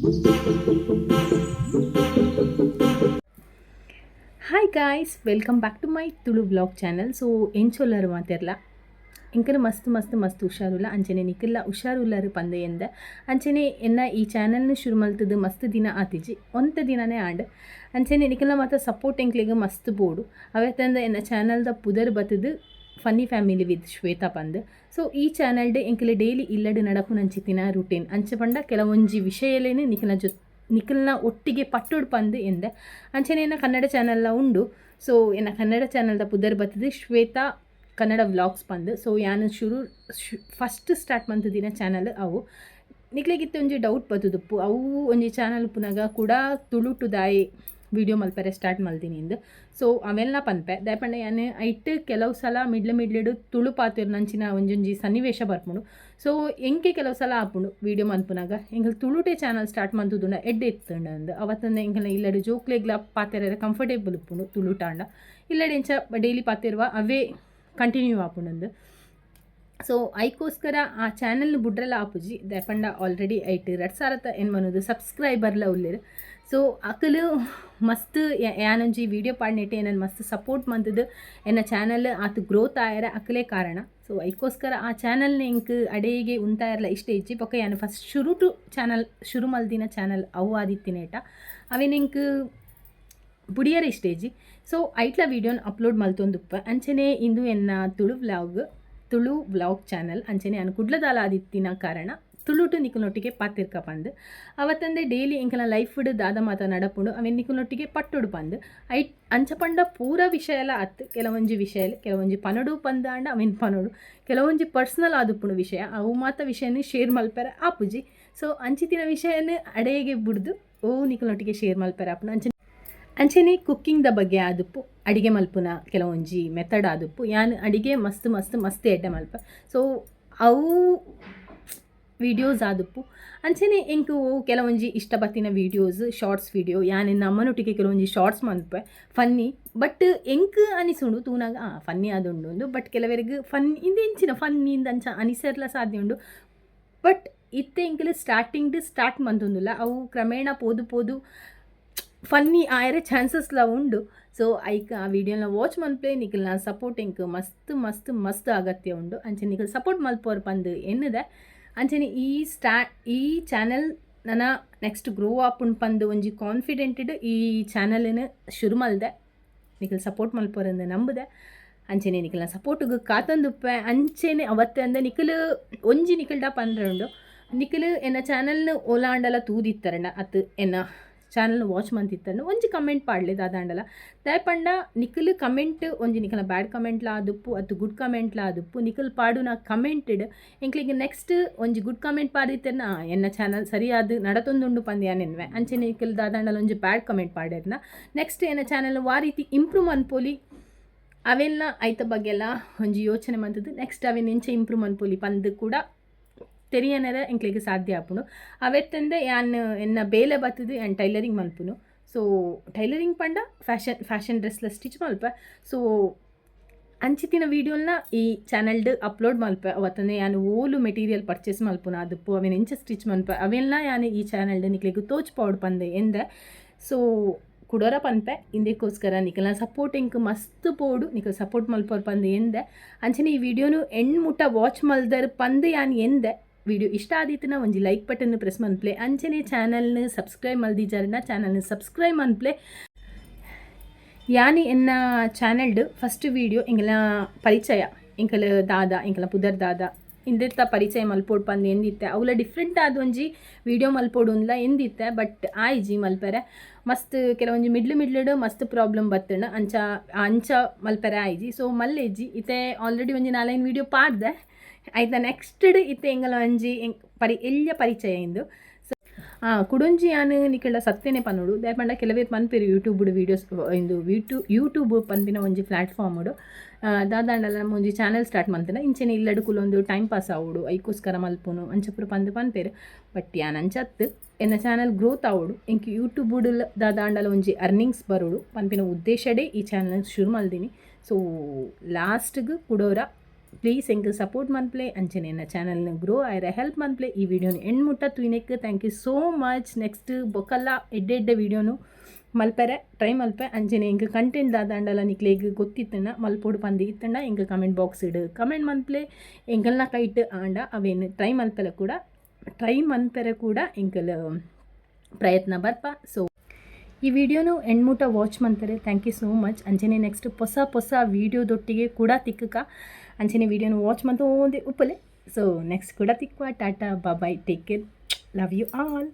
Hi guys welcome back to my Tulu blog channel so ಎಂಚೊಲ್ಲರು ಮಾತಿರಲ್ಲ ಇಂಕನ ಮಸ್ತ್ ಮಸ್ತ್ ಮಸ್ತ್ ಹುಷಾರುಲ್ಲ. ಅಂಚನೆ ನಿಕ್ಕೆಲ್ಲ ಹುಷಾರುಲ್ಲರು ಪಂದೆ ಎಂದ. ಅಂಚನೆ ಎನ್ನ ಈ ಚಾನಲ್ನ ಶುರು ಮಲ್ತದ್ದು ಮಸ್ತ್ ದಿನ ಆತಿಜಿ. ಒಂತ ದಿನನೇ ಆಂಡ್. ಅಂಚನೆ ನಿಕ್ಕೆಲ್ಲ ಮಾತ್ರ ಸಪೋರ್ಟ್ ಎಂಕ್ಲಿಗೆ ಮಸ್ತ್ ಬೋಡು. ಅವತ್ತಂದ ಎನ್ನ ಚಾನಲ್ದ ಪುದರ್ ಬತ್ತದು ಫನ್ನಿ ಫ್ಯಾಮಿಲಿ ವಿತ್ ಶ್ವೇತಾ ಪಂದ್ ಸೊ ಈ ಚಾನಲ್ಡ್ ಎಂಕಲೆ ಡೈಲಿ ಇಲ್ಲಡು ನಡಪು ನಂಚಿತ್ತಿನ ರುಟೀನ್ ಅಂಚೆ ಪಂಡ ಕೆಲವೊಂಜಿ ವಿಷಯಲೇನೆ ನಿಖಿಲ ಜೊ ನಿಖಿಲ್ನ ಒಟ್ಟಿಗೆ ಪಟ್ಟುಡು ಪಂದ್ ಎಂದೆ. ಅಂಚನೆ ಏನ ಕನ್ನಡ ಚಾನಲ್ನ ಉಂಡು. ಸೊ ಏನ ಕನ್ನಡ ಚಾನಲ್ದ ಪುದರ್ ಬತ್ತದೆ ಶ್ವೇತಾ ಕನ್ನಡ ವ್ಲಾಗ್ಸ್ ಪಂದ್. ಸೊ ಯಾನು ಶುರು ಫಸ್ಟ್ ಸ್ಟಾರ್ಟ್ ಮಂತ್ ದಿನ ಚಾನಲ್ ಅವು. ನಿಕ್ಲೆಗಿತ್ತು ಒಂಜಿ ಡೌಟ್ ಬತ್ತುದುಪ್ಪು. ಅವು ಒಂಜಿ ಚಾನಲ್ ಪುನಗ ಕೂಡ ತುಳುಟು ದಾಯಿ ವಿಡಿಯೋ ಮಲ್ಪರೆ ಸ್ಟಾರ್ಟ್ ಮಲ್ತೀನಿ ಇಂದು. ಸೊ ಅವೆಲ್ಲ ಪನ್ಪೆ. ದಯಪಂಡ, ಯಾನೆ ಐಟ್ ಕೆಲವು ಸಲ ಮಿಡ್ಲ್ ಮಿಡ್ಲಿಡು ತುಳು ಪಾತೆರ್, ನಂಚಿನ ಒಂಜೊಂಜಿ ಸನ್ನಿವೇಶ ಬರ್ಪುಂಡು. ಸೊ ಎಂಕೆ ಕೆಲವು ಸಲ ಆಪುಂಡು ವಿಡಿಯೋ ಮನ್ಪುನಾಗ ಎಂಗಲ್ ತುಳುಟೆ ಚಾನಲ್ ಸ್ಟಾರ್ಟ್ ಮಂತುದುಂಡ ಎಡ್ಡೆ ಎತ್ತುಂಡ ಅಂದು. ಅವತ್ತಂದ ಎಂಕಲ ಇಲ್ಲಡು ಜೋಕ್ಲೆಗ್ಲ ಪಾತೆರ ಕಂಫರ್ಟೇಬಲ್ ಇಪ್ಪುಂಡು ತುಳುಟಾಂಡ. ಇಲ್ಲಡೆ ಎಂಚ ಡೈಲಿ ಪಾತಿರುವ ಅವೇ ಕಂಟಿನ್ಯೂ ಆಪುಂಡು ಸೊ ಐಕೋಸ್ಕರ ಆ ಚಾನಲ್ ಬುಡ್ರಲ್ಲ ಆಪುಜಿ. ದಯಪಂಡ ಆಲ್ರೆಡಿ ಐಟ್. ಎರಡು ಸಾರತ ಏನು ಮನೋದು? ಸಬ್ಸ್ಕ್ರೈಬರ್ಲ ಉಳ್ಳಿರು ಸೊ ಅಕಲು ಮಸ್ತ್ ಯಾನೊಂಜಿ ವಿಡಿಯೋ ಪಾಡ್ನೆಟ್ಟೆ ನನ್ನ ಮಸ್ತ್ ಸಪೋರ್ಟ್ ಮಂತದು, ಎನ್ನ ಚಾನಲ್ ಆತು ಗ್ರೋತ್ ಆಯರ ಅಕಲೇ ಕಾರಣ. ಸೊ ಐಕೋಸ್ಕರ ಆ ಚಾನಲ್ ನಿಂಕ್ ಅಡೆಗೆ ಉಂತಾಯರ್ಲ ಇಷ್ಟ ಇಜ್ಜಿ. ಪಕ್ಕ ಯಾನು ಫಸ್ಟ್ ಶುರು ಟು ಚಾನಲ್ ಶುರು ಮಲ್ದಿನ ಚಾನಲ್ ಅವು ಆದಿತ್ತಿನೇಟ ಅವೇನೆಂಕ್ ಬುಡಿಯರ ಇಷ್ಟೇಜಿ ಸೊ ಐಟ್ಲ ವೀಡಿಯೋನ ಅಪ್ಲೋಡ್ ಮಲ್ತೊಂದುಪ್ಪ. ಅಂಚನೆ ಇಂದು ಎನ್ನ Tulu vlog Tulu vlog channel ಅಂಚನೆ ನಾನು ಕುಡ್ಲದಾಲ ಆದಿತ್ತಿನ ಕಾರಣ. ತುಳುಟು ನಿಖಲ್ನೊಟ್ಟಿಗೆ ಪಾತಿರ್ಕ ಪಂದ್. ಅವತ್ತಂದೆ ಡೈಲಿ ಇಂಕಲ ಲೈಫ್ ದಾದ ಮಾತ ನಡಪುಂಡು. ಅವೆ ನಿಖಲ್ನೊಟ್ಟಿಗೆ ಪಟ್ಟುಡು ಪಂದ್. ಐ, ಅಂಚ ಪಂಡ ಪೂರ ವಿಷಯ ಎಲ್ಲ ಅತ್ತು. ಕೆಲವೊಂಜಿ ವಿಷಯ ಕೆಲವೊಂಜಿ ಪನಡು ಪಂದ ಅಂಡ ಅವಿನ್ ಪನಡು. ಕೆಲವೊಂಜಿ ಪರ್ಸ್ನಲ್ ಆದುಪ್ಪುಂಡು ವಿಷಯ. ಅವು ಮಾತ ವಿಷಯನ ಶೇರ್ ಮಲ್ಪೆರ ಆಪುಜಿ. ಸೊ, ಅಂಚಿತಿನ ವಿಷಯನ ಅಡೆಗೆ ಬಿಡ್ದು ಓ ನಿಕುಲೊಟ್ಟಿಗೆ ಶೇರ್ ಮಲ್ಪೆರ ಆಪುನ ಅಂಚನೆ ಅಂಚನೆ ಕುಕ್ಕಿಂಗ್ದ ಬಗ್ಗೆ ಆದುಪ್ಪು, ಅಡಿಗೆ ಮಲ್ಪುನ ಕೆಲವೊಂಜಿ ಮೆಥಡ್ ಆದುಪ್ಪು. ಯಾನ್ ಅಡಿಗೆ ಮಸ್ತ್ ಮಸ್ತ್ ಮಸ್ತ್ ಎಡ್ಡೆ ಮಲ್ಪ. ಸೊ, ಅವು ವಿಡಿಯೋಸ್ ಆದಪ್ಪು. ಅಂಚನೆ ಎಂಕು ಕೆಲವೊಂಜಿ ಇಷ್ಟ ಬತ್ತಿನ ವೀಡಿಯೋಸ್ ಶಾರ್ಟ್ಸ್ ವೀಡಿಯೋ ಯಾನೆ ನಮ್ಮನೊಟ್ಟಿಗೆ ಕೆಲವೊಂಜಿ ಶಾರ್ಟ್ಸ್ ಮಲ್ಪೆ ಫನ್ನಿ ಬಟ್ ಎಂಕ್ ಅನಿಸುಂಡು, ತೂನಾಗ, ಆ ಫನ್ನಿ ಆದುಂಡು ಒಂದು ಬಟ್ ಕೆಲವರಿಗೆ ಫನ್ ಇಂದ ಫನ್ನಿ ಫನ್ನಿಂದ ಅಂಚ ಅನಿಸರ್ಲ ಸಾಧ್ಯ ಉಂಡು. ಬಟ್ ಇತ್ತೆ ಎಂಕಲು ಸ್ಟಾರ್ಟಿಂಗ್ ಸ್ಟಾರ್ಟ್ ಮಂತೊಂದುಲ್ಲ, ಅವು ಕ್ರಮೇಣ ಪೋದು ಪೋದು ಫನ್ನಿ ಆಯರೆ ಚಾನ್ಸಸ್ಲ ಉಂಡು. ಸೊ ಐಕ್, ಆ ವೀಡಿಯೋನ ವಾಚ್ ಮಲ್ಪೆ ನಿಖಲ್ನ ಸಪೋರ್ಟ್ ಎಂಕ್ ಮಸ್ತ್ ಮಸ್ತ್ ಮಸ್ತ್ ಅಗತ್ಯ ಉಂಡು. ಅಂಚೆ ನಿಖಲ್ ಸಪೋರ್ಟ್ ಮಲ್ಪೋರ್ ಪಂದ್ ಎನ್ನದೆ. ಅಂಚನೆ ಈ ಸ್ಟಾ, ಈ ಚಾನೆಲ್ ನನ್ನ ನೆಕ್ಸ್ಟ್ ಗ್ರೋ ಆಪುಂಡು ಪಂದು ಒಂಜಿ ಕಾನ್ಫಿಡೆಂಟೆಡ್ ಈ ಚಾನಲ್ನ ಶುರು ಮಲ್ದೆ. ನಿಖಲ್ ಸಪೋರ್ಟ್ ಮಲ್ಪೋರಂದು ನಂಬುದೆ. ಅಂಚೆನೆ ನಿಖಲ್ನ ಸಪೋರ್ಟ್ಗೆ ಕಾತಂದುಪ್ಪೆ. ಅಂಚೆನೆ ಅವತ್ತೆ ಅಂದ ನಿಖಲ್, ಒಂಜಿ ನಿಖಲ್ಡ ಪಂದ್ರೆ ಉಂಡು. ನಿಖಲ್ ಎನ್ನ ಚಾನಲ್ನ ಓಲಾಂಡಲ ತೂದಿತ್ತರಣ ಅತ್ ಎನ್ನ ಚಾನಲ್ನ ವಾಚ್ ಮಂತಿತ್ತನ್ನು ಒಂಜಿ ಕಮೆಂಟ್ ಪಾಡ್ಲೆ ದಾದಾಂಡಲ ದಯಪಂಡ ನಿಖಲ್ ಕಮೆಂಟ್ ಒಂಜಿ ನಿಖಲ ಬ್ಯಾಡ್ ಕಮೆಂಟ್ ಆದುಪ್ಪು ಅಥವಾ ಗುಡ್ ಕಮೆಂಟ್ಲ ಆದುಪ್ಪು. ನಿಖಲ್ ಪಾಡು ನಾ ಕಮೆಂಟೆಡ್ ಎಂಕ್ಲಿಗೆ ನೆಕ್ಸ್ಟ್ ಒಂಜಿ ಗುಡ್ ಕಮೆಂಟ್ ಪಾಡಿತ್ತೇನ ಎನ್ನ ಚಾನಲ್ ಸರಿಯಾದ ನಡತೊಂದುಂಡು ಪಂದ್ಯಾನೆನ್ವೆ ಅಂಚೆ ನಿಖಲ್ ದಾದಾಂಡಲ ಒಂಜಿ ಬ್ಯಾಡ್ ಕಮೆಂಟ್ ಪಾಡೆರ್ನ ನೆಕ್ಸ್ಟ್ ಎನ್ನ ಚಾನಲ್ ವಾ ರೀತಿ ಇಂಪ್ರೂವ್ ಅನ್ಪೋಲಿ ಅವೆಲ್ಲ ಐತ ಬಗ್ಗೆಲ್ಲ ಒಂಜಿ ಯೋಚನೆ ಮಂತದ್ದು. ನೆಕ್ಸ್ಟ್ ಅವೆನ್ ಎಂಚೆ ಇಂಪ್ರೂವ್ ಅನ್ಪೋಲಿ ಪಂದ್ ಕೂಡ ತೆರಿಯನರ ಎಂಕ್ಲಿಗೆ ಸಾಧ್ಯ ಆಪುಂಡು ಅವೆತ್ತಂದೆ ಯಾನ್, ಎನ್ನ ಬೇಲೆ ಬತ್ತದು ಯಾನ್ ಟೈಲರಿಂಗ್ ಮಲ್ಪುನು. ಸೊ, ಟೈಲರಿಂಗ್ ಪಂಡ ಫ್ಯಾಷನ್ ಫ್ಯಾಷನ್ ಡ್ರೆಸ್ಲ ಸ್ಟಿಚ್ ಮಲ್ಪ. ಸೊ ಅಂಚಿತ್ತಿನ ವೀಡಿಯೋನ ಈ ಚಾನಲ್ಡ್ ಅಪ್ಲೋಡ್ ಮಲ್ಪ. ಅವತ್ತಂದೆ ಯಾನು ಓಲು ಮೆಟೀರಿಯಲ್ ಪರ್ಚೇಸ್ ಮಲ್ಪುನ ಅದಪ್ಪು. ಅವೇನು ಎಂಚ ಸ್ಟಿಚ್ ಮಲ್ಪ. ಅವೆಲ್ಲ ಯಾನು ಈ ಚಾನಲ್ಡ್ ನಿಕ್ಲಿಗೆ ತೋಚ್ಪಾಡು ಪಂದೆ ಎಂದೆ ಸೊ, ಕುಡೋರ ಪನ್ಪೆ. ಇಂದಕ್ಕೋಸ್ಕರ ನಿಖಲ್ನ ಸಪೋರ್ಟ್ ಇಂಕ್ ಮಸ್ತ್ ಪೋಡು ನಿಖಲ್ ಸಪೋರ್ಟ್ ಮಲ್ಪೋರ್ ಪಂದ್ ಎಂದೆ. ಅಂಚನೆ ಈ ವಿಡಿಯೋನು ಎಣ್ಮುಟ ವಾಚ್ ಮಲ್ದರ್ ಪಂದ್ ಯಾನ್ ಎಂದೆ. ವಿಡಿಯೋ ಇಷ್ಟ ಆದೀತನ, ಒಂಜಿ ಲೈಕ್ ಬಟನ್ ಪ್ರೆಸ್ ಮನ್ಪ್ಲೆ. ಅಂಚನೆ ಚಾನಲ್ನ ಸಬ್ಸ್ಕ್ರೈಬ್ ಮಲ್ದಿಜಾರನ, ಚಾನಲ್ನ ಸಬ್ಸ್ಕ್ರೈಬ್ ಮನ್ಪ್ಲೆ. ಯಾನಿ ಎನ್ನ ಚಾನಲ್ಡ್ ಫಸ್ಟ್ ವೀಡಿಯೋ ಎಂಕಲ ಪರಿಚಯ. ಎಂಕಲ ದಾದ, ಇಂಕಲ ಪುದರ್ ದಾದ. ಇಂದೆತ್ತ ಪರಿಚಯ ಮಲ್ಪೋಡು ಪಂದ್ ಎಂದಿತ್ತೆ. ಅವಳ ಡಿಫ್ರೆಂಟ್ ಆದ ಒಂಜಿ ವಿಡಿಯೋ ಮಲ್ಪೋಡು ಅಂದ್ಲ ಎಂದಿತ್ತೆ ಬಟ್ ಆಯ್ಜಿ ಮಲ್ಪರೆ. ಮಸ್ತ್ ಕೆಲವೊಂಜಿ ಮಿಡ್ಲ್ ಮಿಡ್ಲುಡು ಮಸ್ತ್ ಪ್ರಾಬ್ಲಮ್ ಬತ್ತಣ ಅಂಚ ಅಂಚ ಮಲ್ಪರೆ ಆಯ್ಜಿ. ಸೊ ಮಲ್ಲೆಜ್ಜಿ ಇತ್ತೆ ಆಲ್ರೆಡಿ ಒಂಜಿ ನಾಲ್ಕೈದು ವೀಡಿಯೋ ಪಾಡ್ದೆ. ಆಯ್ತಾ ನೆಕ್ಸ್ಟ್ ಇತ್ತೆ ಎಂಗಲ ಒಂಜಿ ಪರಿ ಎಲ್ಲ ಪರಿಚಯ ಇಂದು. ಹಾಂ ಕುಡೊಂಜಿ ಯಾನು ನಿಕಲ್ಡ ಸತ್ಯನೆ ದಯ ಪಂಡ ಕೆಲವೇ ಪನ್ಪಿರು ಯೂಟ್ಯೂಬ್ ವೀಡಿಯೋಸ್ ಇಂದು ಯೂಟ್ಯೂ ಯೂಟ್ಯೂಬ್ ಪನ್ಪಿನ ಒಂಜಿ ಪ್ಲಾಟ್ಫಾರ್ಮ್ಡು ದಾದಾಂಡಲ ನಮ್ಮ ಒಂಜಿ ಚಾನಲ್ ಸ್ಟಾರ್ಟ್ ಮಂತಿನ. ಇಂಚೆನೆ ಇಲ್ಲಡು ಕುಲೊಂದು ಟೈಮ್ ಪಾಸ್ ಆವಡು. ಐಕೋಸ್ಕರ ಮಲ್ಪುನು, ಅಂಚಪುರ ಪಂದು ಪನ್ಪೇರು. ಬಟ್ ಯಾನ್ ಅಂಚತ್ತು ಎನ್ನ ಚಾನಲ್ ಗ್ರೋತ್ ಆವಡು. ಯೂಟ್ಯೂಬ್ ದಾದಾಂಡಲ ಒಂಜಿ ಅರ್ನಿಂಗ್ಸ್ ಬರೋಡು. ಪನ್ಪಿನ ಉದ್ದೇಶಡೇ ಈ ಚಾನಲ್ ಶುರು ಮಲ್ದಿನಿ. ಸೊ ಲಾಸ್ಟ್ಗೆ ಕುಡೋರ ಪ್ಲೀಸ್ ಹೆಂಗೆ ಸಪೋರ್ಟ್ ಮನ್ಪ್ಲೆ ಅಂಚನೆ ನನ್ನ ಚಾನಲ್ನ ಗ್ರೋ ಆಯ್ರ ಹೆಲ್ಪ್ ಮನ್ಪ್ಲೆ ಈ ವಿಡಿಯೋನ ಎಣ್ಮುಟ್ಟ ತುಯ್ನೆಕ್ thank you so much next ಬೊಕಲ್ಲ ಎಡ್ಡೆ ಎಡ್ಡೆ ವಿಡಿಯೋನು ಮಲ್ಪೆರೆ ಟ್ರೈ ಮಲ್ಪೆ ಅಂಚನೆ ಹಿಂಗೆ ಕಂಟೆಂಟ್ ದಾದಾಂಡಲ ನಿಕ್ಲೆಗ್ ಗೊತ್ತಿತ್ತಣ್ಣ ಮಲ್ಪೋಡು ಪಂದಿ ಇತ್ತಣ್ಣ ಹಿಂಗೆ ಕಮೆಂಟ್ ಬಾಕ್ಸ್ ಇಡು ಕಮೆಂಟ್ ಮನ್ಪ್ಲೆ ಎಂಗಲ್ನ ಕೈಟ್ ಆಂಡ ಅವೇನು ಟ್ರೈ ಮಲ್ಪೆಲೆ ಕೂಡ ಟ್ರೈ ಮನ್ಪೆರೆ ಕೂಡ ಎಂಕಲ್ ಪ್ರಯತ್ನ ಬರ್ಪ ಸೊ ಈ ವಿಡಿಯೋನು ಎಣ್ಮೂಟ ವಾಚ್ ಮಾಡ್ತಾರೆ ಥ್ಯಾಂಕ್ ಯು ಸೋ ಮಚ್ ಅಂಜನೆ ನೆಕ್ಸ್ಟ್ ಹೊಸ ಹೊಸ ವೀಡಿಯೋದೊಟ್ಟಿಗೆ ಕೂಡ ತಿಕ್ಕಕ ಅಂಚನೆ ವಿಡಿಯೋನು ವಾಚ್ ಮಾಡ್ತು ಓದಿ ಉಪ್ಪಲೆ ಸೊ ನೆಕ್ಸ್ಟ್ ಕೂಡ ತಿಕ್ಕುವ tata bye take care love you all